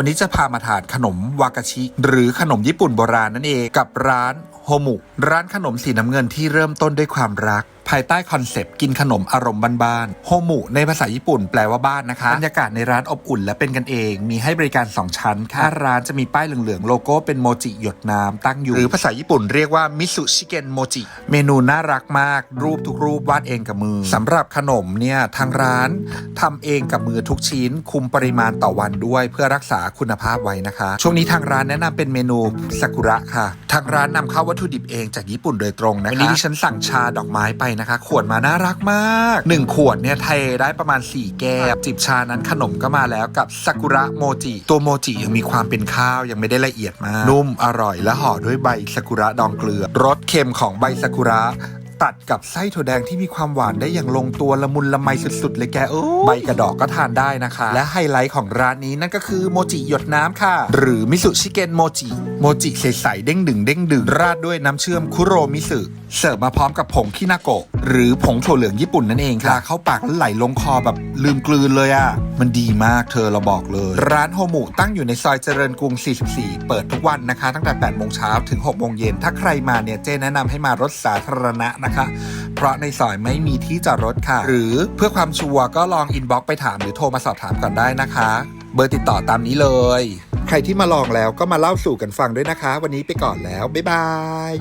วันนี้จะพามาทานขนมวากาชิ หรือขนมญี่ปุ่นโบราณนั่นเองกับร้านโฮมุร้านขนมสีน้ำเงินที่เริ่มต้นด้วยความรัก ภายใต้คอนเซปต์กินขนมอารมณ์บ้านๆโฮมุในภาษาญี่ปุ่นแปลว่าบ้านนะคะบรรยากาศในร้านอบอุ่นและเป็นกันเอง มีให้บริการ 2 ชั้นค่ะร้านจะมีป้ายเหลืองๆ โลโก้เป็นโมจิหยดน้ำตั้งอยู่ หรือภาษาญี่ปุ่นเรียกว่ามิสุชิเกนโมจิเมนูน่ารักมาก รูปทุกรูปวาดเองกับมือสำหรับขนมเนี่ยทางร้านทำเองกับมือทุกชิ้น คุมปริมาณต่อวันด้วย เพื่อรักษาคุณภาพไว้นะคะ ช่วงนี้ทางร้านแนะนำเป็นเมนูซากุระค่ะ ทางร้านนำเข้าวัตถุดิบเองจากญี่ปุ่นโดยตรงนะคะวันนี้ที่ฉันสั่งชาดอกไม้ไปนะคะ ขวดมาน่ารักมาก 1 ขวดเนี่ยเทได้ประมาณ 4 แก้ว จิบชานั้นขนมก็มาแล้วกับซากุระโมจิ ตัวโมจิยังมีความเป็นข้าวยังไม่ได้ละเอียดมาก นุ่มอร่อยและห่อด้วยใบซากุระดองเกลือ รสเค็มของใบซากุระตัดกับไส้ถั่วแดงที่มีความหวานได้อย่างลงตัวละมุนละไมสุด ๆ เลยแกเออใบกระดอกก็ทานได้นะคะ และไฮไลท์ของร้านนี้นั่นก็คือโมจิหยดน้ำค่ะ หรือมิสุชิเกนโมจิ โมจิใสๆเด้งดึงเด้งดึงราดด้วยน้ำเชื่อมคุโรมิสึเสิร์ฟมาพร้อมกับผงคินาโกะหรือผงถั่วเหลืองญี่ปุ่นนั่นเองค่ะเข้าปากแล้วไหลลงคอแบบลืมกลืนเลยอะ่ะ มันดีมากเธอเราบอกเลย ร้านโฮมุตั้งอยู่ในซอยเจริญกรุง 44 เปิดทุกวันนะคะ ตั้งแต่ 8 โมงเช้าถึง 6 โมงเย็น ถ้าใครมาเนี่ยเจแนะนำให้มารถสาธารณะนะคะ เพราะในซอยไม่มีที่จอดรถค่ะ หรือเพื่อความชัวร์ก็ลองอินบ็อกไปถามหรือโทรมาสอบถามก่อนได้นะคะ เบอร์ติดต่อตามนี้เลย ใครที่มาลองแล้วก็มาเล่าสู่กันฟังด้วยนะคะ วันนี้ไปก่อนแล้ว บ๊ายบาย